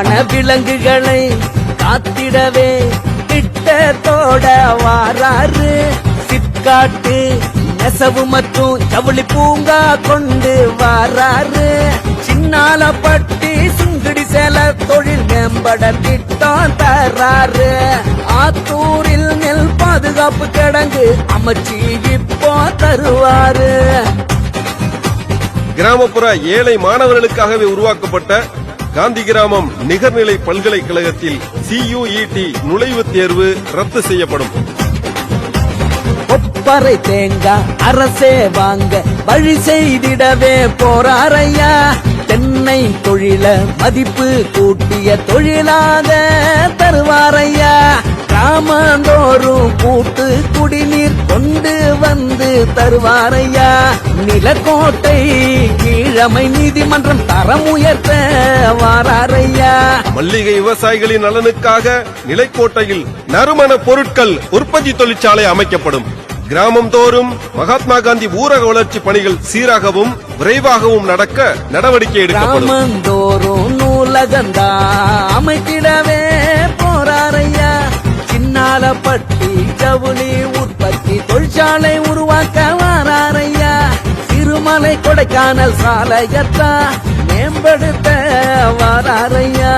வன விலங்குகளை காத்திடவே திட்டத்தோட வாராரு. சிற்காட்டு நெசவு மற்றும் ஜவுளி பூங்கா கொண்டு வாராரு. சின்னால பட்டி சுங்குடி சேல தொழில் மேம்பட திட்டம் தராரு. ஆத்தூரில் நெல் பாதுகாப்பு கிடங்கு அமைச்சி இப்போ தருவாரு. கிராமப்புற ஏழை மாணவர்களுக்காகவே உருவாக்கப்பட்ட காந்தி கிராமம் நிகர்நிலை பல்கலைக்கழகத்தில் சியுஇடி நுழைவுத் தேர்வு ரத்து செய்யப்படும். ஒப்பறை தேங்காய் அரசே வாங்க வழி செய்திடவே போறாரையா? தென்னை தொழில மதிப்பு கூட்டிய தொழிலாக தருவாரையா? கிராமந்தோறும் கூட்டு குடிநீர் கொண்டு வந்து தருவாரையா? நிலக்கோட்டை கீழமை நீதிமன்றம் தரம் உயர்த்த வாராரையா? மல்லிகை விவசாயிகளின் நலனுக்காக நிலைக்கோட்டையில் நறுமண பொருட்கள் உற்பத்தி தொழிற்சாலை அமைக்கப்படும். கிராமம் தோறும் மகாத்மா காந்தி ஊரக வளர்ச்சி பணிகள் சீராகவும் விரைவாகவும் நடக்க நடவடிக்கை எடுக்கப்படும். நூலகந்தா சின்னால பட்டி ஜவுளி உற்பத்தி தொழிற்சாலை உருவாக்க வாராரையா. சிறுமலை கொடைக்கானல் சாலையத்தா மேம்படுத்த வாராரையா.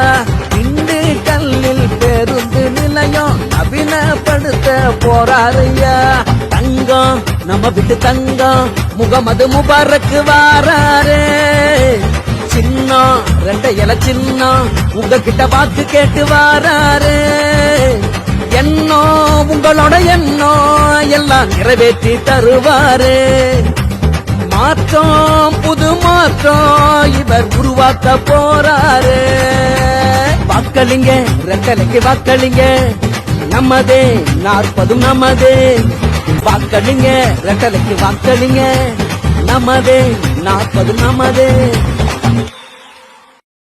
இண்டு கல்லில் பேருந்து நிலையம் நவீனப்படுத்த போறாரையா. தங்கம் நம்ம விட்டு தங்கம் முகமது முபாரக்கு வாராரே. சின்னம் ரெண்ட இல சின்னம் உங்ககிட்ட வாக்கு கேட்டு வாராரு. உங்களோட எண்ணோ எல்லாம் நிறைவேற்றி தருவாரு. மாற்றம் புது மாற்றம் இவர் உருவாக்க போறாரு. வாக்களிங்க ரெட்டலைக்கு வாக்களிங்க. நமதே நாற்பதும் நமதே. வாக்களிங்க ரெட்டலைக்கு வாக்களிங்க. நமதே நாற்பதும் நமதே.